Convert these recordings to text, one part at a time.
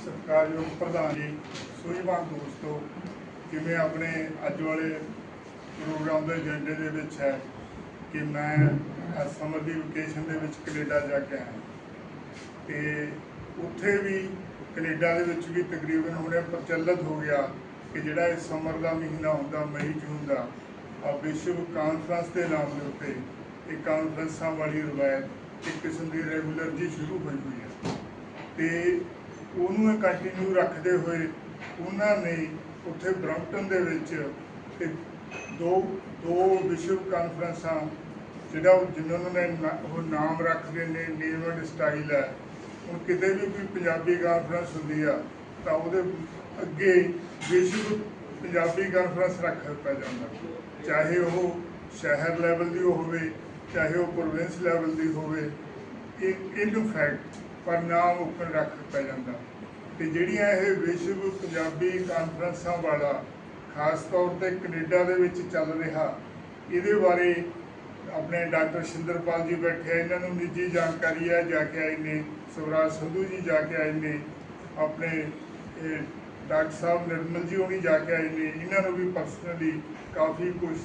ਸਤਿਕਾਰਯੋਗ ਪ੍ਰਧਾਨ ਜੀ ਸੂਝਵਾਨ ਦੋਸਤੋ ਜਿਵੇਂ ਆਪਣੇ ਅੱਜ ਵਾਲੇ ਪ੍ਰੋਗਰਾਮ ਦੇ ਏਜੰਡੇ ਦੇ ਵਿੱਚ ਹੈ ਕਿ ਮੈਂ ਸਮਰ ਦੀ ਵਕੇਸ਼ਨ ਦੇ ਵਿੱਚ ਕੈਨੇਡਾ ਜਾ ਕੇ ਆਇਆ। ਤੇ ਉੱਥੇ ਵੀ ਕੈਨੇਡਾ ਦੇ ਵਿੱਚ ਵੀ ਤਕਰੀਬਨ ਹੁਣੇ ਪ੍ਰਚਲਿਤ ਹੋ ਗਿਆ ਕਿ ਜਿਹੜਾ ਇਹ ਸਮਰ ਦਾ ਮਹੀਨਾ ਹੁੰਦਾ, ਮਈ, ਜੂਨ ਦਾ ਆ ਵਿਸ਼ਵ ਕਾਨਫਰੰਸ ਦੇ ਨਾਮ ਦੇ ਉੱਤੇ ਇਹ ਕਾਨਫਰੰਸਾਂ ਵਾਲੀ ਰਵਾਇਤ ਇੱਕ ਕਿਸਮ ਦੀ ਰੈਗੂਲਰ ਜੀ ਸ਼ੁਰੂ ਹੋਈ ਹੋਈ ਹੈ। ਤੇ ਉਹਨੂੰ ਕੰਟੀਨਿਊ ਰੱਖਦੇ ਹੋਏ ਉਹਨਾਂ ਨੇ ਉੱਥੇ ਬ੍ਰੈਂਪਟਨ ਦੇ ਵਿੱਚ ਤੇ ਦੋ ਦੋ ਵਿਸ਼ਵ ਕਾਨਫਰੰਸਾਂ ਜਿਹੜਾ ਉਹ ਜਿਨ੍ਹਾਂ ਨੇ ਉਹ ਨਾਮ ਰੱਖਦੇ ਨੇ ਨੇਮ ਐਂਡ ਸਟਾਈਲ ਹੈ। ਹੁਣ ਕਿਤੇ ਵੀ ਕੋਈ ਪੰਜਾਬੀ ਕਾਨਫਰੰਸ ਹੁੰਦੀ ਆ, ਤਾਂ ਉਹਦੇ ਅੱਗੇ ਵਿਸ਼ਵ ਪੰਜਾਬੀ ਕਾਨਫਰੰਸ ਰੱਖ ਦਿੱਤਾ ਜਾਂਦਾ। ਚਾਹੇ ਉਹ ਸ਼ਹਿਰ ਲੈਵਲ ਦੀ ਹੋਵੇ, ਚਾਹੇ ਉਹ ਪ੍ਰੋਵਿੰਸ ਲੈਵਲ ਦੀ ਹੋਵੇ, ਇਹ ਇਨ ਫੈਕਟ ਪਰ ਨਾਮ ਉੱਪਰ ਰੱਖ ਪੈ ਜਾਂਦਾ। ਤੇ ਜਿਹੜੀਆਂ ਇਹ ਵਿਸ਼ਵ ਪੰਜਾਬੀ ਕਾਨਫਰੰਸਾਂ ਵਾਲਾ, ਖਾਸ ਤੌਰ ਤੇ ਕੈਨੇਡਾ ਦੇ ਵਿੱਚ ਚੱਲ ਰਿਹਾ, ਇਹਦੇ ਬਾਰੇ ਆਪਣੇ ਡਾਕਟਰ ਸ਼ਿੰਦਰਪਾਲ ਜੀ ਬੈਠੇ ਆ, ਇਹਨਾਂ ਨੂੰ ਨਿੱਜੀ ਜਾਣਕਾਰੀ ਹੈ ਜਾ ਕੇ ਆਏ ਨੇ। ਸਵਰਾਜ ਸੰਧੂ ਜੀ ਜਾ ਕੇ ਆਏ ਨੇ। ਆਪਣੇ ਡਾਕਟਰ ਸਾਹਿਬ ਨਿਰਮਲ ਜੀ ਹੋਣੀ ਜਾ ਕੇ ਆਏ ਨੇ। ਇਹਨਾਂ ਨੂੰ ਵੀ ਪਰਸਨਲੀ ਕਾਫੀ ਕੁਝ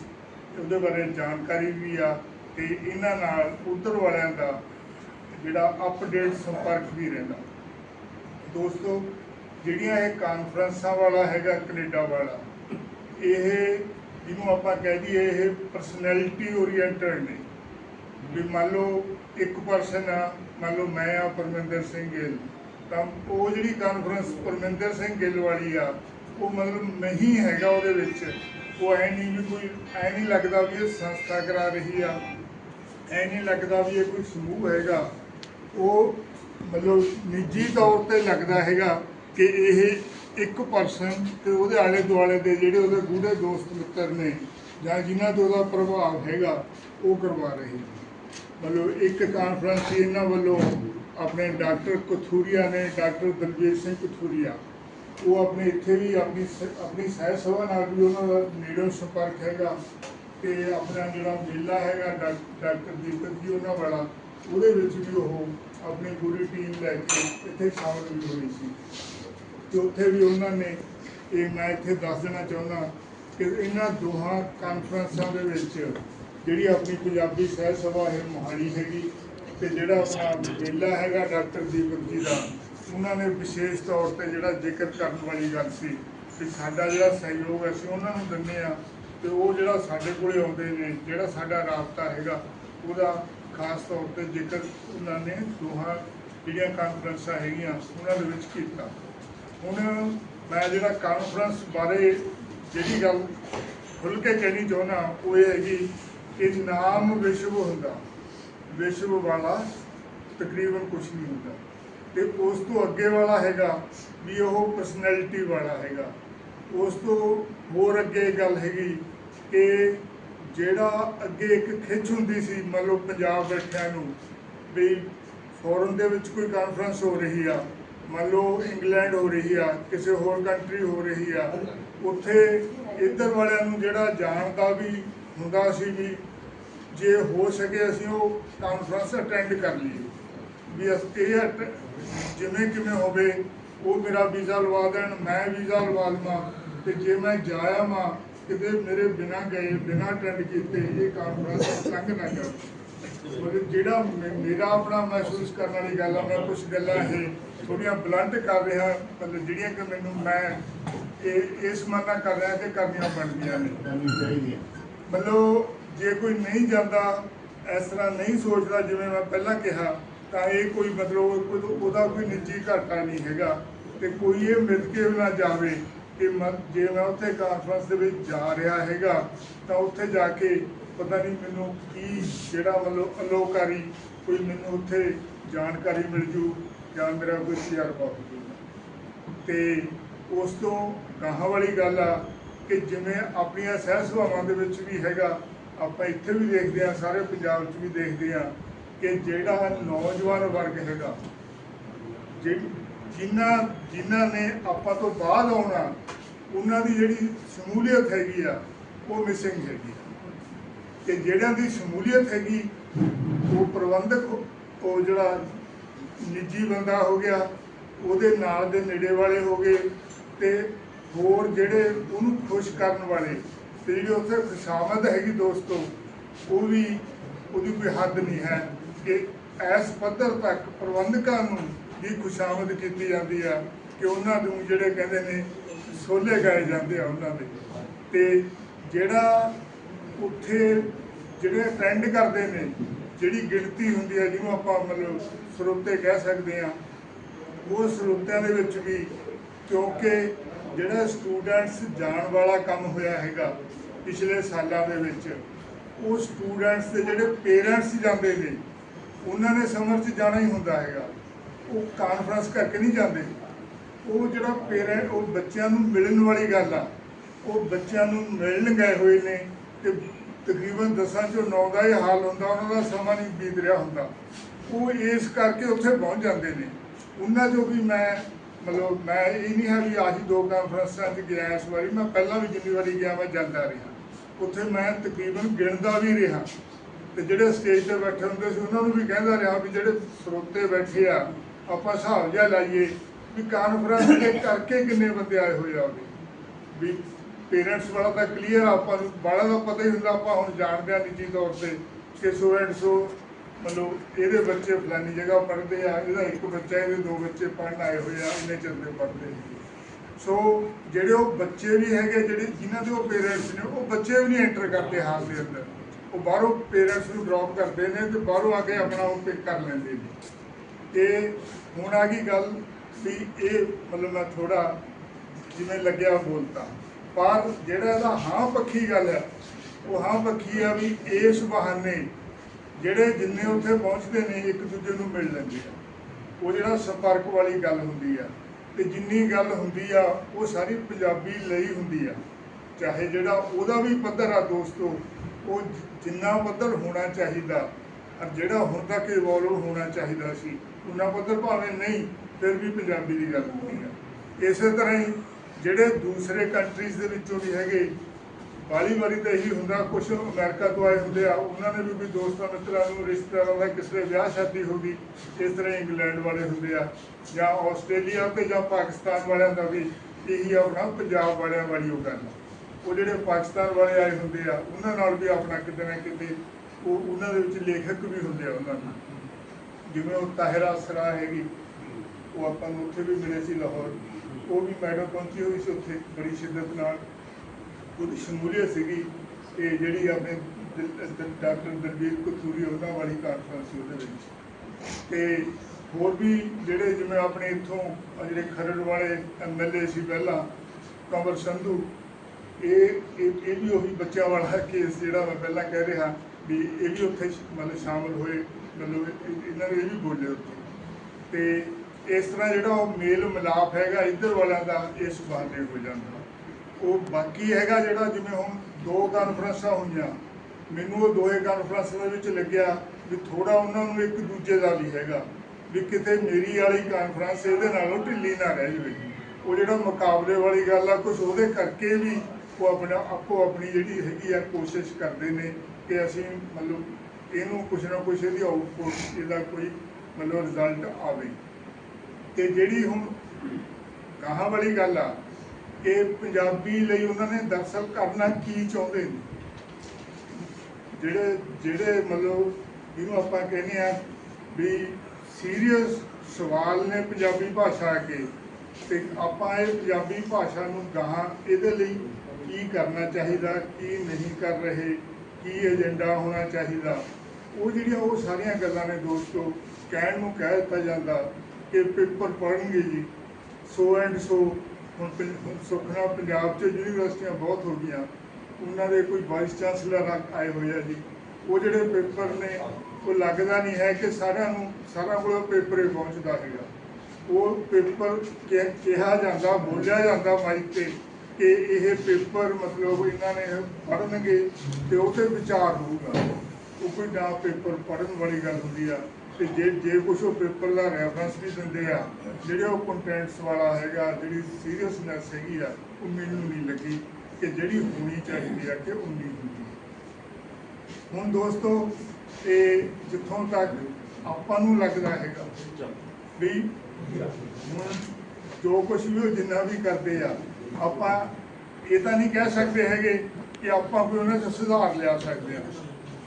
ਉਹਦੇ ਬਾਰੇ ਜਾਣਕਾਰੀ ਵੀ ਆ। ਤੇ ਇਹਨਾਂ ਨਾਲ ਉਧਰ ਵਾਲਿਆਂ ਦਾ ਜਿਹੜਾ ਅਪਡੇਟ ਸੰਪਰਕ ਵੀ ਰਹਿੰਦਾ। ਦੋਸਤੋ, ਜਿਹੜੀਆਂ ਇਹ ਕਾਨਫਰੰਸਾਂ ਵਾਲਾ ਹੈਗਾ, ਕੈਨੇਡਾ ਵਾਲਾ, ਇਹ ਜਿਹਨੂੰ ਆਪਾਂ ਕਹਿ ਦਈਏ, ਇਹ ਪਰਸਨੈਲਿਟੀ ਓਰੀਐਂਟਡ ਨੇ। ਵੀ ਮੰਨ ਲਓ, ਇੱਕ ਪਰਸਨ ਆ, ਮੰਨ ਲਓ ਮੈਂ ਆ, ਪਰਮਿੰਦਰ ਸਿੰਘ ਗਿੱਲ, ਤਾਂ ਉਹ ਜਿਹੜੀ ਕਾਨਫਰੰਸ ਪਰਮਿੰਦਰ ਸਿੰਘ ਗਿੱਲ ਵਾਲੀ ਆ, ਉਹ ਮਤਲਬ ਨਹੀਂ ਹੈਗਾ ਉਹਦੇ ਵਿੱਚ। ਉਹ ਐ ਨਹੀਂ ਵੀ ਕੋਈ, ਐ ਨਹੀਂ ਲੱਗਦਾ ਵੀ ਇਹ ਸੰਸਥਾ ਕਰਾ ਰਹੀ ਆ। ਐ ਨਹੀਂ ਲੱਗਦਾ ਵੀ ਇਹ ਕੋਈ ਸਮੂਹ ਹੈਗਾ। ਉਹ ਮਤਲਬ ਨਿੱਜੀ ਤੌਰ ਤੇ ਲੱਗਦਾ ਹੈਗਾ ਕਿ ਇਹ ਇੱਕ ਪਰਸਨ ਤੇ ਉਹਦੇ ਆਲੇ ਦੁਆਲੇ ਦੇ ਜਿਹੜੇ ਉਹਦੇ ਗੂੜੇ ਦੋਸਤ ਮਿੱਤਰ ਨੇ ਜਾਂ ਜਿਨ੍ਹਾਂ ਤੋਂ ਉਹਦਾ ਪ੍ਰਭਾਵ ਹੈਗਾ, ਉਹ ਕਰਵਾ ਰਹੇ ਨੇ। ਮਤਲਬ ਇੱਕ ਕਾਨਫਰੰਸ ਸੀ ਇਹਨਾਂ ਵੱਲੋਂ, ਆਪਣੇ ਡਾਕਟਰ ਕਥੂਰੀਆ ਨੇ, ਡਾਕਟਰ ਦਲਜੀਤ ਸਿੰਘ ਕਥੂਰੀਆ। ਉਹ ਆਪਣੇ ਇੱਥੇ ਵੀ ਆਪਣੀ ਸ- ਆਪਣੀ ਸਹਿ ਸਭਾ ਨਾਲ ਵੀ ਉਹਨਾਂ ਦਾ ਨੇੜੋਂ ਸੰਪਰਕ ਹੈਗਾ ਤੇ ਆਪਣਾ ਜਿਹੜਾ ਮੇਲਾ ਹੈਗਾ ਡਾਕ- ਡਾਕਟਰ ਦੀਪਕ ਜੀ ਉਹਨਾਂ ਵਾਲਾ ਉਹਦੇ ਵਿੱਚ ਵੀ ਉਹ ਆਪਣੀ ਪੂਰੀ ਟੀਮ ਲੈ ਕੇ ਇੱਥੇ ਸ਼ਾਮਲ ਵੀ ਹੋਈ ਸੀ। ਤੇ ਉੱਥੇ ਵੀ ਉਹਨਾਂ ਨੇ ਇਹ ਮੈਂ ਇੱਥੇ ਦੱਸ ਦੇਣਾ ਚਾਹੁੰਦਾ ਕਿ ਇਹਨਾਂ ਦੋਹਾਂ ਕਾਨਫਰੰਸਾਂ ਦੇ ਵਿੱਚ ਜਿਹੜੀ ਆਪਣੀ ਪੰਜਾਬੀ ਸਹਿ ਸਭਾ ਹੈ ਮੋਹਾਲੀ ਹੈਗੀ ਤੇ ਜਿਹੜਾ ਆਪਣਾ ਮੇਲਾ ਹੈਗਾ ਡਾਕਟਰ ਦੀਪਕ ਜੀ ਦਾ, ਉਹਨਾਂ ਨੇ ਵਿਸ਼ੇਸ਼ ਤੌਰ ਤੇ ਜਿਹੜਾ ਜ਼ਿਕਰ ਕਰਨ ਵਾਲੀ ਗੱਲ ਸੀ ਕਿ ਸਾਡਾ ਜਿਹੜਾ ਸਹਿਯੋਗ ਅਸੀਂ ਉਹਨਾਂ ਨੂੰ ਦਿੰਦੇ ਆ ਤੇ ਉਹ ਜਿਹੜਾ ਸਾਡੇ ਕੋਲੇ ਆਉਂਦੇ ਨੇ, ਜਿਹੜਾ ਸਾਡਾ ਰਾਬਤਾ ਹੈਗਾ ਉਹਦਾ ਖਾਸ ਤੌਰ ਤੇ ਜੇਕਰ ਉਹਨਾਂ ਨੇ ਦੋਹਾਂ ਜਿਹੜੀਆਂ ਕਾਨਫਰੰਸਾਂ ਹੈਗੀਆਂ ਉਹਨਾਂ ਦੇ ਵਿੱਚ ਕੀਤਾ। ਹੁਣ ਮੈਂ ਜਿਹੜਾ ਕਾਨਫਰੰਸ ਬਾਰੇ ਜਿਹੜੀ ਗੱਲ ਖੁੱਲ ਕੇ ਕਹਿਣੀ ਚਾਹੁੰਦਾ, ਉਹ ਇਹ ਹੈਗੀ ਕਿ ਨਾਮ ਵਿਸ਼ਵ ਹੁੰਦਾ, ਵਿਸ਼ਵ ਵਾਲਾ ਤਕਰੀਬਨ ਕੁਝ ਨਹੀਂ ਹੁੰਦਾ। ਤੇ ਉਸ ਤੋਂ ਅੱਗੇ ਵਾਲਾ ਹੈਗਾ ਵੀ ਉਹ ਪਰਸਨੈਲਿਟੀ ਵਾਲਾ ਹੈਗਾ। ਉਸ ਤੋਂ ਹੋਰ ਅੱਗੇ ਗੱਲ ਹੈਗੀ ਕਿ ਜਿਹੜਾ ਅੱਗੇ ਇੱਕ ਖਿੱਚ ਹੁੰਦੀ ਸੀ ਮੰਨ ਲਓ ਪੰਜਾਬ ਬੈਠਿਆਂ ਨੂੰ, ਵੀ ਫੋਰਨ ਦੇ ਵਿੱਚ ਕੋਈ ਕਾਨਫਰੰਸ ਹੋ ਰਹੀ ਆ, ਮੰਨ ਲਓ ਇੰਗਲੈਂਡ ਹੋ ਰਹੀ ਆ, ਕਿਸੇ ਹੋਰ ਕੰਟਰੀ ਹੋ ਰਹੀ ਆ, ਉੱਥੇ ਇੱਧਰ ਵਾਲਿਆਂ ਨੂੰ ਜਿਹੜਾ ਜਾਣ ਦਾ ਵੀ ਹੁੰਦਾ ਸੀ ਵੀ ਜੇ ਹੋ ਸਕੇ ਅਸੀਂ ਉਹ ਕਾਨਫਰੰਸ ਅਟੈਂਡ ਕਰ ਲਈਏ। ਵੀ ਅਸ- ਇਹ ਅਟ- ਜਿਵੇਂ ਕਿਵੇਂ ਹੋਵੇ, ਉਹ ਮੇਰਾ ਵੀਜ਼ਾ ਲਵਾ ਦੇਣ, ਮੈਂ ਵੀਜ਼ਾ ਲਵਾ ਲਵਾਂ ਤੇ ਜੇ ਮੈਂ ਜਾਇਆ ਮਾਂ ਕਿਤੇ ਮੇਰੇ ਬਿਨਾਂ ਗਏ ਬਿਨਾਂ ਅਟੈਂਡ ਕੀਤੇ ਇਹ ਕਾਨਫਰੰਸ ਲੰਘ ਨਾ ਜਾਵੇ ਮਤਲਬ ਜਿਹੜਾ ਮੇਰਾ ਆਪਣਾ ਮਹਿਸੂਸ ਕਰਨ ਵਾਲੀ ਗੱਲ ਆ ਮੈਂ ਕੁਝ ਗੱਲਾਂ ਇਹ ਥੋੜੀਆਂ ਬਲੰਟ ਕਰ ਰਿਹਾ ਮਤਲਬ ਜਿਹੜੀਆਂ ਕਿ ਮੈਨੂੰ ਮੈਂ ਇਹ ਇਸ ਮਨ ਕਰ ਰਿਹਾ ਕਿ ਕਰਨੀਆਂ ਬਣਦੀਆਂ ਨੇ। ਮਤਲਬ ਜੇ ਕੋਈ ਨਹੀਂ ਜਾਂਦਾ ਇਸ ਤਰ੍ਹਾਂ ਨਹੀਂ ਸੋਚਦਾ ਜਿਵੇਂ ਮੈਂ ਪਹਿਲਾਂ ਕਿਹਾ ਤਾਂ ਇਹ ਕੋਈ ਮਤਲਬ ਉਹਦਾ ਕੋਈ ਨਿੱਜੀ ਘਾਟਾ ਨਹੀਂ ਹੈਗਾ। ਤੇ ਕੋਈ ਇਹ ਮਿਲ ਕੇ ਨਾ ਜਾਵੇ ਕਿ ਮ- ਜੇ ਮੈਂ ਉੱਥੇ ਕਾਨਫਰੰਸ ਦੇ ਵਿੱਚ ਜਾ ਰਿਹਾ ਹੈਗਾ, ਤਾਂ ਉੱਥੇ ਜਾ ਕੇ ਪਤਾ ਨਹੀਂ ਮੈਨੂੰ ਕੀ ਜਿਹੜਾ ਮਤਲਬ ਅਲੋਕਾਰੀ ਕੋਈ ਮੈਨੂੰ ਉੱਥੇ ਜਾਣਕਾਰੀ ਮਿਲ ਜੂ ਜਾਂ ਮੇਰਾ ਕੋਈ ਤਜਰਬਾ ਹੋ ਤੇ ਉਸ ਤੋਂ ਗਾਹਾਂ ਵਾਲੀ ਗੱਲ ਆ ਕਿ ਜਿਵੇਂ ਆਪਣੀਆਂ ਸਹਿ ਸੁਭਾਵਾਂ ਦੇ ਵਿੱਚ ਵੀ ਹੈਗਾ, ਆਪਾਂ ਇੱਥੇ ਵੀ ਦੇਖਦੇ ਆ ਸਾਰੇ ਪੰਜਾਬ 'ਚ ਵੀ ਦੇਖਦੇ ਆ ਕਿ ਜਿਹੜਾ ਨੌਜਵਾਨ ਵਰਗ ਹੈਗਾ, ਜਿ- ਜਿਨ੍ਹਾਂ ਜਿਨ੍ਹਾਂ ਨੇ ਆਪਾਂ ਤੋਂ ਬਾਅਦ ਆਉਣਾ, ਉਹਨਾਂ ਦੀ ਜਿਹੜੀ ਸ਼ਮੂਲੀਅਤ ਹੈਗੀ ਆ, ਉਹ ਮਿਸਿੰਗ ਹੈਗੀ ਕਿ ਜਿਹੜਿਆਂ ਦੀ ਸ਼ਮੂਲੀਅਤ ਹੈਗੀ, ਉਹ ਪ੍ਰਬੰਧਕ, ਉਹ ਜਿਹੜਾ ਨਿੱਜੀ ਬੰਦਾ ਹੋ ਗਿਆ, ਉਹਦੇ ਨਾਲ ਦੇ ਨੇੜੇ ਵਾਲੇ ਹੋ ਗਏ, ਤੇ ਹੋਰ ਜਿਹੜੇ ਉਹਨੂੰ ਖੁਸ਼ ਕਰਨ ਵਾਲੇ, ਤੇ ਜਿਹੜੀ ਉੱਥੇ ਖੁਸ਼ਾਮਦ ਹੈਗੀ ਦੋਸਤੋ, ਉਹ ਵੀ ਉਹਦੀ ਕੋਈ ਹੱਦ ਨਹੀਂ ਹੈ ਕਿ ਇਸ ਪੱਧਰ ਤੱਕ ਪ੍ਰਬੰਧਕਾਂ ਨੂੰ ਦੀ ਖੁਸ਼ਾਮਦ ਕੀਤੀ ਜਾਂਦੀ ਆ ਕਿ ਉਹਨਾਂ ਨੂੰ ਜਿਹੜੇ ਕਹਿੰਦੇ ਨੇ ਸੋਲੇ ਗਾਏ ਜਾਂਦੇ ਆ ਉਹਨਾਂ ਦੇ। ਤੇ ਜਿਹੜਾ ਉੱਥੇ ਜਿਹੜੇ ਅਟੈਂਡ ਕਰਦੇ ਨੇ, ਜਿਹੜੀ ਗਿਣਤੀ ਹੁੰਦੀ ਹੈ ਜਿਹਨੂੰ ਆਪਾਂ ਮਤਲਬ ਸਰੋਤੇ ਕਹਿ ਸਕਦੇ ਆ, ਉਹ ਸਰੋਤਿਆਂ ਦੇ ਵਿੱਚ ਵੀ ਕਿਉਂਕਿ ਜਿਹੜਾ ਸਟੂਡੈਂਟਸ ਜਾਣ ਵਾਲਾ ਕੰਮ ਹੋਇਆ ਹੈਗਾ ਪਿਛਲੇ ਸਾਲਾਂ ਦੇ ਵਿੱਚ, ਉਹ ਸਟੂਡੈਂਟਸ ਦੇ ਜਿਹੜੇ ਪੇਰੈਂਟਸ ਜਾਂਦੇ ਨੇ, ਉਹਨਾਂ ਨੇ ਸਮਰ 'ਚ ਜਾਣਾ ਹੀ ਹੁੰਦਾ ਹੈਗਾ। ਉਹ ਕਾਨਫਰੰਸ ਕਰਕੇ ਨਹੀਂ ਜਾਂਦੇ। ਉਹ ਜਿਹੜਾ ਪੇਰੈਂਟ ਉਹ ਬੱਚਿਆਂ ਨੂੰ ਮਿਲਣ ਵਾਲੀ ਗੱਲ ਆ। ਉਹ ਬੱਚਿਆਂ ਨੂੰ ਮਿਲਣ ਗਏ ਹੋਏ ਨੇ ਤੇ ਤਕਰੀਬਨ ਦਸਾਂ ਚੋਂ 9 ਦਾ ਹੀ ਹਾਲ ਹੁੰਦਾ, ਉਹਨਾਂ ਦਾ ਸਮਾਂ ਨਹੀਂ ਬੀਤ ਰਿਹਾ ਹੁੰਦਾ। ਉਹ ਇਸ ਕਰਕੇ ਉੱਥੇ ਪਹੁੰਚ ਜਾਂਦੇ ਨੇ। ਉਹਨਾਂ ਚੋਂ ਵੀ ਮੈਂ, ਮਤਲਬ ਮੈਂ ਇਹ ਨਹੀਂ ਹੈ ਵੀ ਆਹੀ ਦੋ ਕਾਨਫਰੰਸਾਂ 'ਚ ਗਿਆ ਇਸ ਵਾਰੀ। ਮੈਂ ਪਹਿਲਾਂ ਵੀ ਜਿੰਨੀ ਵਾਰੀ ਗਿਆ, ਮੈਂ ਜਾਂਦਾ ਰਿਹਾ। ਉੱਥੇ ਮੈਂ ਤਕਰੀਬਨ ਗਿਣਦਾ ਵੀ ਰਿਹਾ। ਤੇ ਜਿਹੜੇ ਸਟੇਜ ਤੇ ਬੈਠੇ ਹੁੰਦੇ ਸੀ, ਉਹਨਾਂ ਨੂੰ ਵੀ ਕਹਿੰਦਾ ਰਿਹਾ ਵੀ ਜਿਹੜੇ ਸਰੋਤੇ ਬੈਠੇ ਆ ਆਪਾਂ ਹਿਸਾਬ ਜਿਹਾ ਲਾਈਏ ਵੀ ਕਾਨਫਰੰਸ ਦੇ ਕਰਕੇ ਕਿੰਨੇ ਬੰਦੇ ਆਏ ਹੋਏ ਆ ਉਹਦੇ। ਵੀ ਪੇਰੈਂਟਸ ਵਾਲਾ ਤਾਂ ਕਲੀਅਰ ਆਪਾਂ ਨੂੰ ਬਾਲਾ ਦਾ ਪਤਾ ਹੀ ਹੁੰਦਾ, ਆਪਾਂ ਹੁਣ ਜਾਣਦੇ ਆ ਨਿੱਜੀ ਤੌਰ ਤੇ ਕਿ ਸੋ ਐਂਡ ਸੋ ਮਤਲਬ ਇਹਦੇ ਬੱਚੇ ਫਲਾਨੀ ਜਗ੍ਹਾ ਪੜ੍ਹਦੇ ਆ, ਇਹਦਾ ਇੱਕ ਬੱਚਾ, ਇਹਦੇ ਦੋ ਬੱਚੇ ਪੜ੍ਹਨ ਆਏ ਹੋਏ ਆ, ਇੰਨੇ ਚਿਰ ਪੜ੍ਹਦੇ ਨੇ ਸੋ ਜਿਹੜੇ ਉਹ ਬੱਚੇ ਵੀ ਹੈਗੇ, ਜਿਹੜੇ ਜਿਨ੍ਹਾਂ ਦੇ ਉਹ ਪੇਰੈਂਟਸ ਨੇ, ਉਹ ਬੱਚੇ ਵੀ ਨਹੀਂ ਐਂਟਰ ਕਰਦੇ ਹਾਲ ਦੇ ਅੰਦਰ। ਉਹ ਬਾਹਰੋਂ ਪੇਰੈਂਟਸ ਨੂੰ ਡ੍ਰੌਪ ਕਰਦੇ ਨੇ ਤੇ ਬਾਹਰੋਂ ਆ ਕੇ ਆਪਣਾ ਉਹ ਪਿਕ ਕਰ ਲੈਂਦੇ ਨੇ। ਤੇ ਹੁਣ ਆ ਗਈ ਗੱਲ ਵੀ ਇਹ ਮਤਲਬ ਮੈਂ ਥੋੜਾ ਜਿਵੇਂ ਲੱਗਿਆ ਬੋਲਤਾ। ਪਰ ਜਿਹੜਾ ਇਹਦਾ ਹਾਂ ਪੱਖੀ ਗੱਲ ਹੈ, ਉਹ ਹਾਂ ਪੱਖੀ ਆ ਵੀ ਇਸ ਬਹਾਨੇ ਜਿਹੜੇ ਜਿੰਨੇ ਉੱਥੇ ਪਹੁੰਚਦੇ ਨੇ, ਇੱਕ ਦੂਜੇ ਨੂੰ ਮਿਲ ਲੈਂਦੇ ਆ। ਉਹ ਜਿਹੜਾ ਸੰਪਰਕ ਵਾਲੀ ਗੱਲ ਹੁੰਦੀ ਆ ਤੇ ਜਿੰਨੀ ਗੱਲ ਹੁੰਦੀ ਆ, ਉਹ ਸਾਰੀ ਪੰਜਾਬੀ ਲਈ ਹੁੰਦੀ ਆ। ਚਾਹੇ ਜਿਹੜਾ ਉਹਦਾ ਵੀ ਪੱਧਰ ਆ ਦੋਸਤੋ, ਉਹ ਜਿੰਨਾ ਪੱਧਰ ਹੋਣਾ ਚਾਹੀਦਾ, ਔਰ ਜਿਹੜਾ ਹੁਣ ਤੱਕ ਇਵੋਲਵ ਹੋਣਾ ਚਾਹੀਦਾ ਸੀ ਉਹਨਾਂ ਪੱਧਰ ਭਾਵੇਂ ਨਹੀਂ, ਫਿਰ ਵੀ ਪੰਜਾਬੀ ਦੀ ਗੱਲ ਹੁੰਦੀ ਆ। ਇਸੇ ਤਰ੍ਹਾਂ ਹੀ ਜਿਹੜੇ ਦੂਸਰੇ ਕੰਟਰੀਜ਼ ਦੇ ਵਿੱਚੋਂ ਵੀ ਹੈਗੇ, ਬਾਲੀ ਵਾਰੀ ਤਾਂ ਇਹੀ ਹੁੰਦਾ ਕੁਝ ਅਮਰੀਕਾ ਤੋਂ ਆਏ ਹੁੰਦੇ ਆ, ਉਹਨਾਂ ਨੇ ਵੀ ਕੋਈ ਦੋਸਤਾਂ ਮਿੱਤਰਾਂ ਨੂੰ, ਰਿਸ਼ਤੇਦਾਰਾਂ ਦਾ ਕਿਸੇ ਦੇ ਵਿਆਹ ਸ਼ਾਦੀ ਹੋ ਗਈ, ਇਸ ਤਰ੍ਹਾਂ ਇੰਗਲੈਂਡ ਵਾਲੇ ਹੁੰਦੇ ਆ, ਜਾਂ ਆਸਟ੍ਰੇਲੀਆ ਤੇ ਜਾਂ ਪਾਕਿਸਤਾਨ ਵਾਲਿਆਂ ਦਾ ਵੀ ਇਹੀ ਆਪਣਾ ਪੰਜਾਬ ਵਾਲਿਆਂ ਵਾਲੀ ਉਹ ਗੱਲ। ਉਹ ਜਿਹੜੇ ਪਾਕਿਸਤਾਨ ਵਾਲੇ ਆਏ ਹੁੰਦੇ ਆ, ਉਹਨਾਂ ਨਾਲ ਵੀ ਆਪਣਾ ਕਿਤੇ ਨਾ ਕਿਤੇ, ਉਹ ਉਹਨਾਂ ਦੇ ਵਿੱਚ ਲੇਖਕ ਵੀ ਹੁੰਦੇ ਆ ਉਹਨਾਂ ਨਾਲ। ਜਿਵੇਂ ਉਹ ਤਾਹਿਰਾ ਸਰਾ ਹੈਗੀ, ਉਹ ਆਪਾਂ ਨੂੰ ਉੱਥੇ ਵੀ ਮਿਲੇ ਸੀ ਲਾਹੌਰ। ਉਹ ਵੀ ਮੈਡਮ ਪਹੁੰਚੀ ਹੋਈ ਸੀ ਉੱਥੇ, ਬੜੀ ਸ਼ਿੱਦਤ ਨਾਲ। ਉਹਦੀ ਸ਼ਮੂਲੀਅਤ ਸੀਗੀ, ਇਹ ਜਿਹੜੀ ਆਪਣੇ ਡਾਕਟਰ ਦਲਬੀਰ ਕਥੂਰੀ, ਉਹਨਾਂ ਵਾਲੀ ਕਾਨਫਰੰਸ ਸੀ ਉਹਦੇ ਵਿੱਚ। ਤੇ ਹੋਰ ਵੀ ਜਿਹੜੇ ਜਿਵੇਂ ਆਪਣੇ ਇੱਥੋਂ ਜਿਹੜੇ ਖਰੜ ਵਾਲੇ ਐਮਐਲਏ ਸੀ ਪਹਿਲਾਂ, ਕੰਵਰ ਸੰਧੂ, ਇਹ ਇਹ ਵੀ ਉਹੀ ਬੱਚਿਆਂ ਵਾਲਾ ਕੇਸ ਜਿਹੜਾ ਮੈਂ ਪਹਿਲਾਂ ਕਹਿ ਰਿਹਾ, ਵੀ ਇਹ ਵੀ ਉੱਥੇ ਮਤਲਬ ਸ਼ਾਮਲ ਹੋਏ। ਮਤਲਬ ਇਹ- ਇਹਨਾਂ ਨੇ ਇਹ ਵੀ ਬੋਲੇ ਉੱਥੇ। ਤੇ ਇਸ ਤਰ੍ਹਾਂ ਜਿਹੜਾ ਉਹ ਮੇਲ ਮਿਲਾਪ ਹੈਗਾ ਇੱਧਰ ਵਾਲਿਆਂ ਦਾ, ਇਸ ਬਹਾਨੇ ਹੋ ਜਾਂਦਾ। ਉਹ ਬਾਕੀ ਹੈਗਾ ਜਿਹੜਾ ਜਿਵੇਂ ਹੁਣ ਦੋ ਕਾਨਫਰੰਸਾਂ ਹੋਈਆਂ, ਮੈਨੂੰ ਉਹ ਦੋਏ ਕਾਨਫਰੰਸ ਦੇ ਵਿੱਚ ਲੱਗਿਆ ਵੀ ਥੋੜਾ ਉਹਨਾਂ ਨੂੰ ਇੱਕ ਦੂਜੇ ਦਾ ਵੀ ਹੈਗਾ, ਵੀ ਕਿਤੇ ਮੇਰੀ ਵਾਲੀ ਕਾਨਫਰੰਸ ਇਹਦੇ ਨਾਲੋਂ ਢਿੱਲੀ ਨਾ ਰਹਿ ਜਾਵੇ। ਉਹ ਜਿਹੜਾ ਮੁਕਾਬਲੇ ਵਾਲੀ ਗੱਲ ਆ ਕੁਝ ਉਹਦੇ ਕਰਕੇ ਵੀ ਉਹ ਆਪਣਾ ਆਪੋ ਆਪਣੀ ਜਿਹੜੀ ਹੈਗੀ ਆ ਕੋਸ਼ਿਸ਼ ਕਰਦੇ ਨੇ ਕਿ ਅਸੀਂ ਮਤਲਬ ਇਹਨੂੰ ਕੁਛ ਨਾ ਕੁਛ ਇਹਦੀ ਆਊਟਪੁੱਟ ਇਹਦਾ ਕੋਈ ਮਤਲਬ ਰਿਜ਼ਲਟ ਆਵੇ। ਤੇ ਜਿਹੜੀ ਹੁਣ ਕਹਾਂ ਵਾਲੀ ਗੱਲ ਆ ਕਿ ਪੰਜਾਬੀ ਲਈ ਉਹਨਾਂ ਨੇ ਦਰਸਲ ਕਰਨਾ ਕੀ ਚਾਹੁੰਦੇ ਨੇ? ਜਿਹੜੇ ਜਿਹੜੇ ਮਤਲਬ ਜਿਹਨੂੰ ਆਪਾਂ ਕਹਿੰਦੇ ਆ ਵੀ ਸੀਰੀਅਸ ਸਵਾਲ ਨੇ ਪੰਜਾਬੀ ਭਾਸ਼ਾ ਕੇ, ਤੇ ਆਪਾਂ ਇਹ ਪੰਜਾਬੀ ਭਾਸ਼ਾ ਨੂੰ ਗਾਹਾਂ ਇਹਦੇ ਲਈ ਕੀ ਕਰਨਾ ਚਾਹੀਦਾ, ਕੀ ਨਹੀਂ ਕਰ ਰਹੇ, ਕੀ ਏਜੰਡਾ ਹੋਣਾ ਚਾਹੀਦਾ? ਉਹ ਜਿਹੜੀਆਂ ਉਹ ਸਾਰੀਆਂ ਗੱਲਾਂ ਨੇ ਦੋਸਤੋ, ਕਹਿਣ ਨੂੰ ਕਹਿ ਦਿੱਤਾ ਜਾਂਦਾ ਕਿ ਪੇਪਰ ਪੜ੍ਹਨਗੇ ਜੀ। ਸੋ ਐਂਡ ਸੋ, ਹੁਣ ਪੰ- ਹੁਣ ਸੁਖਨਾ ਪੰਜਾਬ 'ਚ ਯੂਨੀਵਰਸਿਟੀਆਂ ਬਹੁਤ ਹੋ ਗਈਆਂ। ਉਹਨਾਂ ਦੇ ਕੋਈ ਵਾਈਸ ਚਾਂਸਲਰ ਆਏ ਹੋਏ ਆ ਜੀ। ਉਹ ਜਿਹੜੇ ਪੇਪਰ ਨੇ, ਉਹ ਲੱਗਦਾ ਨਹੀਂ ਹੈ ਕਿ ਸਾਰਿਆਂ ਨੂੰ, ਸਾਰਿਆਂ ਕੋਲ ਪੇਪਰ ਹੀ ਪਹੁੰਚਦਾ ਹੈਗਾ। ਉਹ ਪੇਪਰ ਕਿ- ਕਿਹਾ ਜਾਂਦਾ, ਬੋਲਿਆ ਜਾਂਦਾ ਮਾਈਕ ਤੇ ਕਿ ਇਹ ਪੇਪਰ ਮਤਲਬ ਇਹਨਾਂ ਨੇ ਪੜ੍ਹਨਗੇ ਤੇ ਉਹ ਤੇ ਵਿਚਾਰ ਹੋਊਗਾ। ਉਹ ਕੋਈ ਨਾ ਪੇਪਰ ਪੜ੍ਹਨ ਵਾਲੀ ਗੱਲ ਹੁੰਦੀ ਆ। ਤੇ ਜੇ ਜੇ ਕੁਛ ਉਹ ਪੇਪਰ ਦਾ ਰੈਫਰੈਂਸ ਵੀ ਦਿੰਦੇ ਆ, ਜਿਹੜੇ ਉਹ ਕੰਟੈਂਟਸ ਵਾਲਾ ਹੈਗਾ, ਜਿਹੜੀ ਸੀਰੀਅਸਨੈਸ ਹੈਗੀ ਆ, ਉਹ ਮੈਨੂੰ ਨਹੀਂ ਲੱਗੀ ਕਿ ਜਿਹੜੀ ਹੋਣੀ ਚਾਹੀਦੀ ਆ ਕਿ ਉਨੀ ਹੁੰਦੀ। ਹੁਣ ਦੋਸਤੋ, ਇਹ ਜਿੱਥੋਂ ਤੱਕ ਆਪਾਂ ਨੂੰ ਲੱਗਦਾ ਹੈਗਾ ਵੀ ਹੁਣ ਜੋ ਕੁਝ ਵੀ ਉਹ ਜਿੰਨਾ ਵੀ ਕਰਦੇ ਆ, ਆਪਾਂ ਇਹ ਤਾਂ ਨਹੀਂ ਕਹਿ ਸਕਦੇ ਹੈਗੇ ਕਿ ਆਪਾਂ ਕੋਈ ਉਹਨਾਂ 'ਚ ਸੁਧਾਰ ਲਿਆ ਸਕਦੇ ਆ।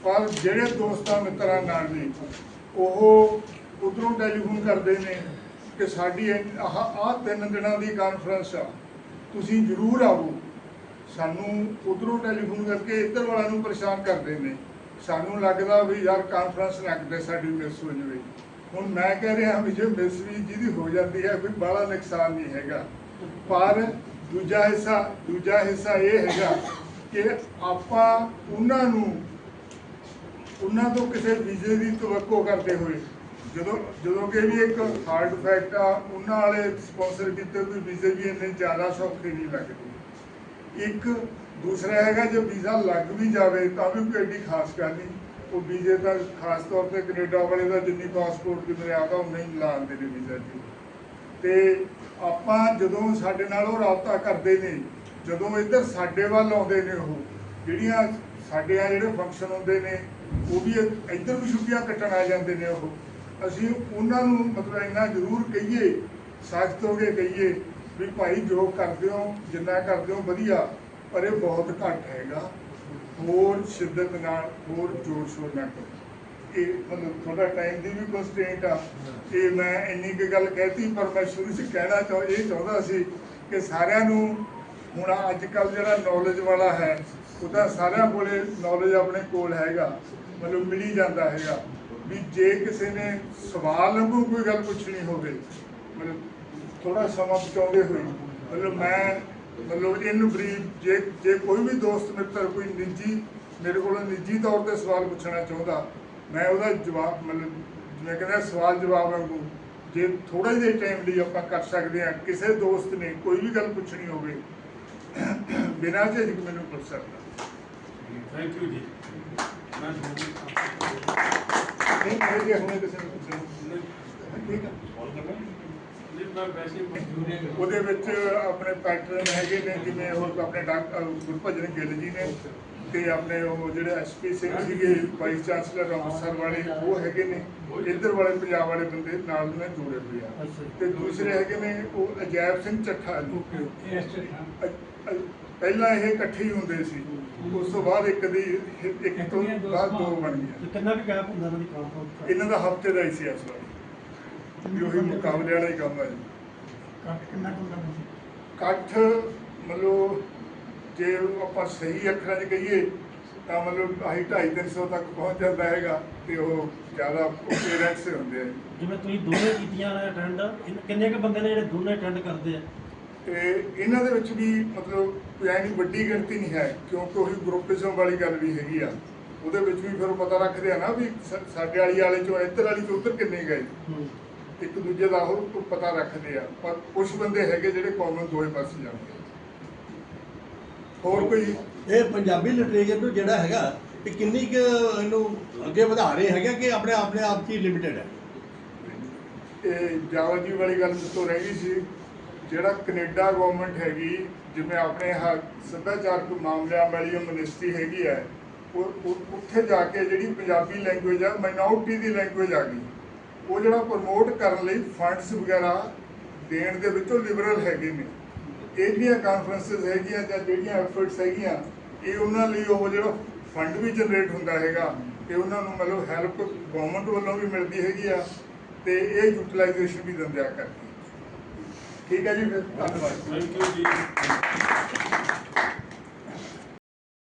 ਪਰ ਜਿਹੜੇ ਦੋਸਤਾਂ ਮਿੱਤਰਾਂ ਨਾਲ ਨੇ, ਉਹ ਉਧਰੋਂ ਟੈਲੀਫੋਨ ਕਰਦੇ ਨੇ ਕਿ ਸਾਡੀ ਆਹ ਆਹ ਤਿੰਨ ਦਿਨਾਂ ਦੀ ਕਾਨਫਰੰਸ ਆ, ਤੁਸੀਂ ਜ਼ਰੂਰ ਆਵੋ ਸਾਨੂੰ ਉਧਰੋਂ ਟੈਲੀਫੋਨ ਕਰਕੇ ਇੱਧਰ ਵਾਲਿਆਂ ਨੂੰ ਪਰੇਸ਼ਾਨ ਕਰਦੇ ਨੇ। ਸਾਨੂੰ ਲੱਗਦਾ ਵੀ ਯਾਰ ਕਾਨਫਰੰਸ ਲੱਗਦੇ ਸਾਡੀ ਮਿਸ ਹੋ ਜਾਵੇ। ਹੁਣ ਮੈਂ ਕਹਿ ਰਿਹਾ ਵੀ ਜੇ ਮਿਸ ਵੀ ਜਿਹਦੀ ਹੋ ਜਾਂਦੀ ਹੈ ਕੋਈ ਬਾਹਲਾ ਨੁਕਸਾਨ ਨਹੀਂ ਹੈਗਾ। ਪਰ ਦੂਜਾ ਹਿੱਸਾ ਦੂਜਾ ਹਿੱਸਾ ਇਹ ਹੈਗਾ ਕਿ ਆਪਾਂ ਉਹਨਾਂ ਨੂੰ ਉਹਨਾਂ ਤੋਂ ਕਿਸੇ ਵੀਜ਼ੇ ਦੀ ਤਵੱਕੋ ਕਰਦੇ ਹੋਏ, ਜਦੋਂ ਜਦੋਂ ਕਿ ਵੀ ਇੱਕ ਹਾਰਡ ਫੈਕਟ ਆ, ਉਹਨਾਂ ਵਾਲੇ ਸਪਾਂਸਰ ਕੀਤੇ ਕੋਈ ਵੀਜ਼ੇ ਵੀ ਇੰਨੇ ਜ਼ਿਆਦਾ ਸੌਖੇ ਨਹੀਂ ਲੱਗਦੇ। ਇੱਕ ਦੂਸਰਾ ਹੈਗਾ, ਜੇ ਵੀਜ਼ਾ ਲੱਗ ਵੀ ਜਾਵੇ, ਤਾਂ ਵੀ ਕੋਈ ਐਡੀ ਖਾਸ ਗੱਲ ਨਹੀਂ। ਉਹ ਵੀਜ਼ੇ ਦਾ ਖਾਸ ਤੌਰ ਤੇ ਕੈਨੇਡਾ ਵਾਲੇ ਦਾ ਜਿੰਨੀ ਪਾਸਪੋਰਟ ਦੀ ਮਰਿਆਦਾ ਉਹ ਨਹੀਂ ਲਾਉਂਦੇ ਨੇ ਵੀਜ਼ਾ ਦੀ ਤੇ ਆਪਾਂ ਜਦੋਂ ਸਾਡੇ ਨਾਲ ਉਹ ਰਾਬਤਾ ਕਰਦੇ ਨੇ, ਜਦੋਂ ਇੱਧਰ ਸਾਡੇ ਵੱਲ ਆਉਂਦੇ ਨੇ ਉਹ, ਜਿਹੜੀਆਂ ਸਾਡੇ ਆ ਜਿਹੜੇ ਫੰਕਸ਼ਨ ਹੁੰਦੇ ਨੇ ਉਹ ਵੀ ਇੱਧਰ ਵੀ ਛੁੱਟੀਆਂ ਕੱਟਣ ਆ ਜਾਂਦੇ ਨੇ ਉਹ। ਅਸੀਂ ਉਹਨਾਂ ਨੂੰ ਮਤਲਬ ਇੰਨਾ ਜ਼ਰੂਰ ਕਹੀਏ ਸਖਤ ਹੋ ਕੇ ਕਹੀਏ ਵੀ ਭਾਈ ਜੋ ਕਰਦੇ ਹੋ, ਜਿੰਨਾ ਕਰਦੇ ਹੋ ਵਧੀਆ, ਪਰ ਇਹ ਬਹੁਤ ਘੱਟ ਹੈਗਾ। ਹੋਰ ਸ਼ਿੱਦਤ ਨਾਲ, ਹੋਰ ਜ਼ੋਰ ਸ਼ੋਰ ਨਾਲ ਕਰੋ। ਇਹ ਮਤਲਬ ਥੋੜਾ ਟਾਈਮ ਦੀ ਵੀ ਕੰਸਟ੍ਰੇਂਟ ਆ। ਇਹ ਮੈਂ ਇੰਨੀ ਕੁ ਗੱਲ ਕਹਿਤੀ, ਪਰ ਮੈਂ ਸ਼ੁਰੂ ਚ ਕਹਿਣਾ ਚਾਹ, ਇਹ ਚਾਹੁੰਦਾ ਸੀ ਕਿ ਸਾਰਿਆਂ ਨੂੰ ਹੁਣ ਅੱਜ ਕੱਲ ਜਿਹੜਾ ਨੌਲੇਜ ਵਾਲਾ ਹੈ ਉਹਦਾ ਸਾਰਿਆਂ ਕੋਲੇ ਨੌਲੇਜ ਆਪਣੇ ਕੋਲ ਹੈਗਾ, ਮਤਲਬ ਮਿਲੀ ਜਾਂਦਾ ਹੈਗਾ। ਵੀ ਜੇ ਕਿਸੇ ਨੇ ਸਵਾਲ ਲੰਘੂ ਕੋਈ ਗੱਲ ਪੁੱਛਣੀ ਹੋਵੇ, ਮਤਲਬ ਥੋੜਾ ਸਮਾਂ ਬਚਾਉਂਦੇ ਹੋਏ, ਮਤਲਬ ਮੈਂ, ਮਤਲਬ ਇਨ ਬਰੀਫ ਜੇ ਜੇ ਕੋਈ ਵੀ ਦੋਸਤ ਮਿੱਤਰ, ਕੋਈ ਨਿੱਜੀ, ਮੇਰੇ ਕੋਲੋਂ ਨਿੱਜੀ ਤੌਰ ਤੇ ਸਵਾਲ ਪੁੱਛਣਾ ਚਾਹੁੰਦਾ, ਮੈਂ ਉਹਦਾ ਜਵਾਬ, ਮਤਲਬ ਜਿਵੇਂ ਕਹਿੰਦਾ ਸਵਾਲ ਜਵਾਬ ਵਾਂਗੂ, ਜੇ ਥੋੜਾ ਜਿਹਾ ਟਾਈਮ ਲਈ ਆਪਾਂ ਕਰ ਸਕਦੇ ਹਾਂ, ਕਿਸੇ ਦੋਸਤ ਨੇ ਕੋਈ ਵੀ ਗੱਲ ਪੁੱਛਣੀ ਹੋਵੇ, ਬਿਨਾਂ ਝਿਜਕ ਮੈਨੂੰ ਪੁੱਛ ਸਕਦਾ। ਥੈਂਕ ਯੂ ਜੀ। ਮੈਂ ਨਹੀਂ ਇਹ ਜੇ ਹੁਣੇ ਕਿਸੇ ਨੂੰ ਪੁੱਛਣਾ ਠੀਕ ਆ ਜੀ ਮੈਂ ਵੈਸੇ ਹੀ। ਉਹਦੇ ਵਿੱਚ ਆਪਣੇ ਪੈਟਰਨ ਹੈਗੇ ਨੇ ਜਿਵੇਂ ਉਹ ਆਪਣੇ ਡਾਕਟਰ ਗੁਰਭਜਨ ਗਿੱਲ ਜੀ ਨੇ ਤੇ ਆਪਣੇ ਉਹ ਜਿਹੜੇ ਐਸਪੀ ਸਿੰਘ ਸੀਗੇ ਵਾਈਸ ਚਾਂਸਲਰ ਅੰਮ੍ਰਿਤਸਰ ਵਾਲੇ ਉਹ ਹੈਗੇ ਨੇ। ਇੱਧਰ ਵਾਲੇ ਪੰਜਾਬ ਵਾਲੇ ਬੰਦੇ ਨਾਲ ਨਾਲ ਜੁੜੇ ਹੋਏ ਆ। ਤੇ ਦੂਸਰੇ ਹੈਗੇ ਨੇ ਉਹ ਅਜੈਬ ਸਿੰਘ ਚੱਠਾ ਜੀ। ਪਹਿਲਾਂ ਇਹ ਇਕੱਠੇ ਹੀ ਹੁੰਦੇ ਸੀ। ਉਸ ਤੋਂ ਬਾਅਦ ਇੱਕ ਦੀ ਇੱਕ ਤੋਂ ਬਾਅਦ ਦੋ ਬਣ ਗਈਆਂ ਕਿੰਨਾ ਵੀ ਗੈਪ ਹੁੰਦਾ ਦੀ ਕਾਨਫਰੰਸ ਇਹਨਾਂ ਦਾ ਹਫ਼ਤੇ ਦਾ ਹੀ ਸੀ ਇਸ ਵਾਰ। ਵੀ ਉਹੀ ਮੁਕਾਬਲੇ ਵਾਲਾ ਹੀ ਕੰਮ ਹੈ ਜੀ। ਕੱਟ ਕਿੰਨਾ ਹੁੰਦਾ ਇਕੱਠ ਮਤਲਬ ਜੇ ਆਪਾਂ ਸਹੀ ਅੱਖਰਾਂ 'ਚ ਕਹੀਏ ਤਾਂ ਮਤਲਬ ਆਹੀ 250 ਤੱਕ ਪਹੁੰਚ ਜਾਂਦਾ ਹੈਗਾ ਤੇ ਉਹ ਜ਼ਿਆਦਾ ਪੇਰੈਂਟਸ ਹੁੰਦੇ ਆ ਜਿਵੇਂ ਤੁਸੀਂ ਦੋਨੇ ਕੀਤੀਆਂ ਨੇ ਅਟੈਂਡ ਕਿੰਨੇ ਕੁ ਬੰਦੇ ਨੇ ਜਿਹੜੇ ਦੋਨੇ ਅਟੈਂਡ ਕਰਦੇ ਆ? ਤੇ ਇਹਨਾਂ ਦੇ ਵਿੱਚ ਵੀ ਮਤਲਬ ਕੋਈ ਐਨੀ ਵੱਡੀ ਗਿਣਤੀ ਨਹੀਂ ਹੈ ਕਿਉਂਕਿ ਉਹੀ ਗਰੁੱਪਿਜ਼ਮ ਵਾਲੀ ਗੱਲ ਵੀ ਹੈਗੀ ਆ। ਉਹਦੇ ਵਿੱਚ ਵੀ ਫਿਰ ਪਤਾ ਰੱਖਦੇ ਆ ਨਾ ਵੀ ਸਾਡੇ ਵਾਲੀ ਵਾਲੇ ਚੋਂ ਇੱਧਰ ਵਾਲੀ ਚੋਂ ਉੱਧਰ ਕਿੰਨੇ ਗਏ। ਇੱਕ ਦੂਜੇ ਦਾ ਉਹ ਪਤਾ ਰੱਖਦੇ ਆ ਪਰ ਕੁਝ ਬੰਦੇ ਹੈਗੇ ਜਿਹੜੇ ਕਾਮਨ ਦੋਏ ਪਾਸੇ ਜਾਂਦੇ ਹੋਰ ਕੋਈ? ਇਹ ਪੰਜਾਬੀ ਲਿਟਰੇਚਰ ਨੂੰ ਜਿਹੜਾ ਹੈਗਾ ਇਹ ਕਿੰਨੀ ਕੁ ਇਹਨੂੰ ਅੱਗੇ ਵਧਾ ਰਹੇ ਹੈਗੇ ਕਿ ਆਪਣੇ ਆਪਣੇ ਆਪ ਹੀ ਲਿਮਿਟਿਡ ਹੈ? ਇਹ ਜਾਵਾ ਜੀ ਵਾਲੀ ਗੱਲ ਤੋਂ ਰਹਿ ਗਈ ਸੀ। ਜਿਹੜਾ ਕੈਨੇਡਾ ਗਵਰਨਮੈਂਟ ਹੈਗੀ, ਜਿਵੇਂ ਆਪਣੇ ਹ, ਸੱਭਿਆਚਾਰਕ ਮਾਮਲਿਆਂ ਵਾਲੀ ਮਿਨਿਸਟਰੀ ਹੈਗੀ ਹੈ, ਉਹ ਉੱਥੇ ਜਾ ਕੇ ਜਿਹੜੀ ਪੰਜਾਬੀ ਲੈਂਗੁਏਜ ਆ ਮਾਈਨੋਰਟੀ ਦੀ ਲੈਂਗੁਏਜ ਆ ਗਈ। ਉਹ ਜਿਹੜਾ ਪ੍ਰਮੋਟ ਕਰਨ ਲਈ ਫੰਡਸ ਵਗੈਰਾ ਦੇਣ ਦੇ ਵਿੱਚੋਂ ਲਿਬਰਲ ਹੈਗੇ ਨੇ। ਇਹ ਜਿਹੜੀਆਂ ਕਾਨਫਰੰਸਸ ਹੈਗੀਆਂ ਜਾਂ ਜਿਹੜੀਆਂ ਐਫਰਟਸ ਹੈਗੀਆਂ, ਇਹ ਉਹਨਾਂ ਲਈ ਉਹ ਜਿਹੜਾ ਫੰਡ ਵੀ ਜਨਰੇਟ ਹੁੰਦਾ ਹੈਗਾ, ਤੇ ਉਹਨਾਂ ਨੂੰ ਮਤਲਬ ਹੈਲਪ ਗਵਰਨਮੈਂਟ ਵੱਲੋਂ ਵੀ ਮਿਲਦੀ ਹੈਗੀ ਆ, ਤੇ ਇਹ ਯੂਟਿਲਾਈਜੇਸ਼ਨ ਵੀ ਦਿੰਦੇ ਆ ਕਰਕੇ ਠੀਕ ਹੈ ਜੀ ਫਿਰ ਧੰਨਵਾਦ। ਥੈਂਕ ਯੂ ਜੀ।